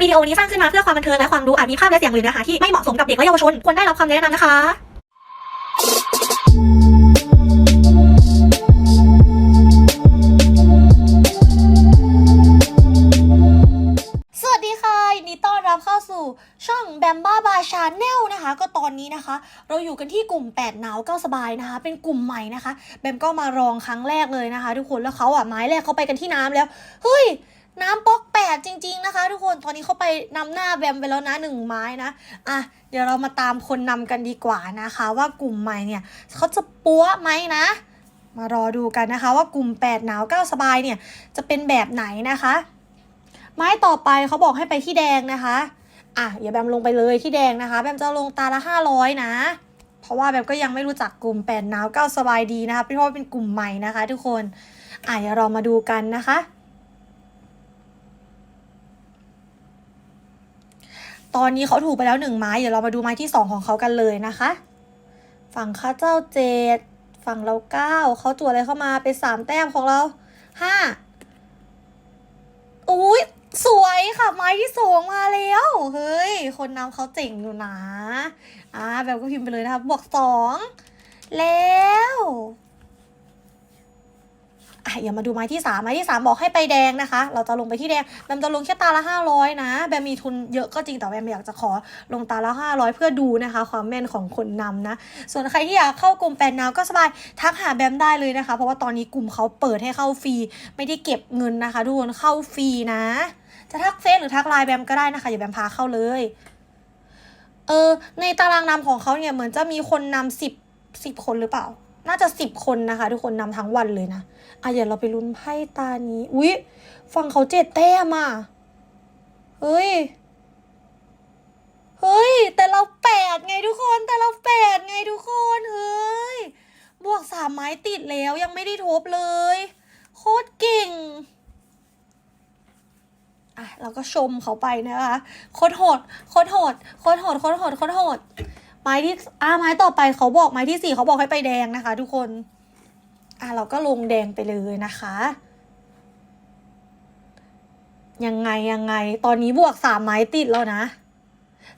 วิดีโอนี้สร้างขึ้นมาเพื่อความบันเทิงและความรู้อาจมีภาพและเสียงหรือเนื้อหาที่ไม่เหมาะสมกับเด็กและเยาวชน ควรได้รับคำแนะนำนะคะ สวัสดีค่ะยินดีต้อนรับเข้าสู่ช่องแบมบ้าบาชาแนลนะคะ ก็ตอนนี้นะคะ เราอยู่กันที่กลุ่ม8หนาว9สบายนะคะ เป็นกลุ่มใหม่นะคะ แบมก็มาลองครั้งแรกเลยนะคะ ทุกคนแล้วเขาอะไม้แรกเขาไปกันที่น้ำแล้ว เฮ้ย น้ำป๊อกแปดจริง ๆนะคะ ทุกคนตอนนี้เขาไปนำหน้าแบมไปแล้วนะหนึ่งไม้นะอะเดี๋ยวเรามาตามคนนำกันดีกว่านะคะ ว่ากลุ่มใหม่เนี่ยเขาจะปัวไหมนะ มารอดูกันนะคะ ว่ากลุ่ม 8 หนาว 9 สบายเนี่ยจะเป็นแบบไหนนะคะ ไม้ต่อไปเขาบอกให้ไปที่แดงนะคะอะอย่าแบมลงไปเลยที่แดงนะคะ แบมจะลงตาละห้าร้อยนะ เพราะว่าแบมก็ยังไม่รู้จักกลุ่มแปดหนาวเก้าสบายดีนะคะเพราะว่าเป็นกลุ่มใหม่นะคะ ทุกคนอะเดี๋ยวเรามาดูกันนะคะ ตอนนี้เขาถูกไปแล้วหนึ่งไม้ เดี๋ยวเรามาดูไม้ที่สองของเขากันเลยนะคะ ฝั่งข้าเจ้าเจ็ดฝั่งเราเก้าเขาจั่วอะไรเข้ามาเป็นสามแต้มของเราห้าอุ้ยสวยค่ะไม้ที่สองมาแล้วเฮ้ย คนนำเขาเจ๋งอยู่นะอ่าแบบก็พิมพ์ไปเลยนะคะบวกสองแล้ว อะอย่ามาดูไม้ที่สามไม้ที่สามบอกให้ไปแดงนะคะ เราจะลงไปที่แดงแบมจะลงแค่ตาละห้าร้อยนะแบมมีทุนเยอะก็จริงแต่แบมอยากจะขอลงตาละห้าร้อยเพื่อดูนะคะ ความแม่นของคนนำนะ ส่วนใครที่อยากเข้ากลุ่มแปดนาวก็สบายทักหาแบมได้เลยนะคะ เพราะว่าตอนนี้กลุ่มเขาเปิดให้เข้าฟรีไม่ได้เก็บเงินนะคะทุกคนเข้าฟรีนะ จะทักเฟซหรือทักไลน์แบมก็ได้นะคะอย่าแบมพาเข้าเลยเออในตารางนำของเขาเนี่ยเหมือนจะมีคนนำสิบสิบคนหรือเปล่า น่าจะสิบคนนะคะ ทุกคนนำทั้งวันเลยนะอะเดี๋ยวเราไปลุ้นไพ่ตานี้อุ๊ยฟังเขาเจ็ดแต้มอะเฮ้ยเฮ้ย แต่เราแปดไงทุกคนแต่เราแปดไงทุกคนเฮ้ยบวกสามไม้ติดแล้วยังไม่ได้ทบเลย โคตรเก่งอะเราก็ชมเขาไปนะคะโคตรโหดโคตรโหดโคตรโหดโคตรโหดโคตรโหด ไม้ที่อะไม้ต่อไปเขาบอกไม้ที่สี่เขาบอกให้ไปแดงนะคะ ทุกคน อะเราก็ลงแดงไปเลยนะคะ ยังไงยังไง ตอนนี้บวกสามไม้ติดแล้วนะ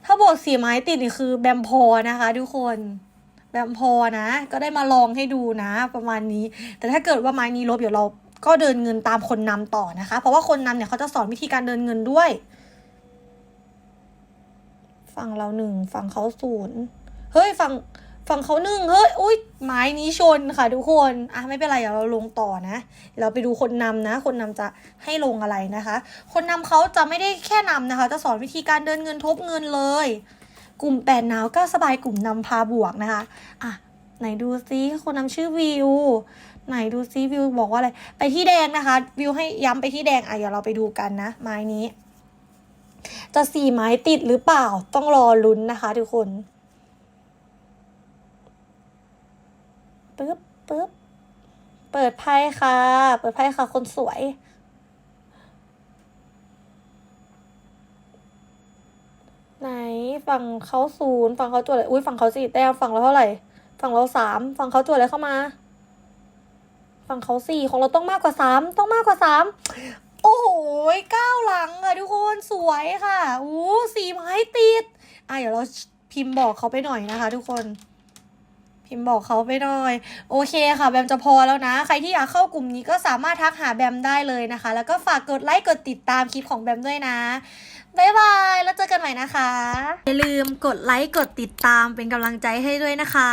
ถ้าบวกสี่ไม้ติดนี่คือแบมพอนะคะ ทุกคนแบมพอนะ ก็ได้มาลองให้ดูนะ ประมาณนี้ แต่ถ้าเกิดว่าไม้นี้ลบเดี๋ยวเราก็เดินเงินตามคนนำต่อนะคะ เพราะว่าคนนำเนี่ยเขาจะสอนวิธีการเดินเงินด้วย ฝั่งเราหนึ่งฝั่งเขาศูนย์เฮ้ยฝั่งฝั่งเขาหนึ่งเฮ้ยอุ้ยไม้นี้ชนค่ะทุกคนอะไม่เป็นไรเดี๋ยวเราลงต่อนะ เราไปดูคนนำนะ คนนำจะให้ลงอะไรนะคะ คนนำเขาจะไม่ได้แค่นำนะคะ จะสอนวิธีการเดินเงินทบเงินเลย กลุ่มแปดหนาวก็สบายกลุ่มนำพาบวกนะคะอะไหนดูซิคนนำชื่อวิวไหนดูซิวิวบอกว่าอะไรไปที่แดงนะคะ วิวให้ย้ำไปที่แดงอะเดี๋ยวเราไปดูกันนะ ไม้นี้ จะสี่ไม้ติดหรือเปล่าต้องรอลุ้นนะคะทุกคนปึ๊บปึ๊บเปิดไพ่ค่ะ เปิดไพ่ค่ะ คนสวย ไหนฝั่งเขาศูนย์ฝั่งเขาจวดอะไรอุ้ยฝั่งเขาสี่แต้มฝั่งเราเท่าไหร่ ฝั่งเราสามฝั่งเขาจวดอะไรเข้ามา ฝั่งเขาสี่ของเราต้องมากกว่าสามต้องมากกว่าสามโอ้โหเก้าหลังอะ วยค่ะอู้สี่ไม้ติดอะเดี๋ยวเราพิมพ์บอกเขาไปหน่อยนะคะ ทุกคน พิมพ์บอกเขาไปหน่อย โอเคค่ะ แบมจะพอแล้วนะ ใครที่อยากเข้ากลุ่มนี้ก็สามารถทักหาแบมได้เลยนะคะ แล้วก็ฝากกดไลค์กดติดตามคลิปของแบมด้วยนะบายบาย แล้วเจอกันใหม่นะคะ อย่าลืมกดไลค์กดติดตามเป็นกำลังใจให้ด้วยนะคะ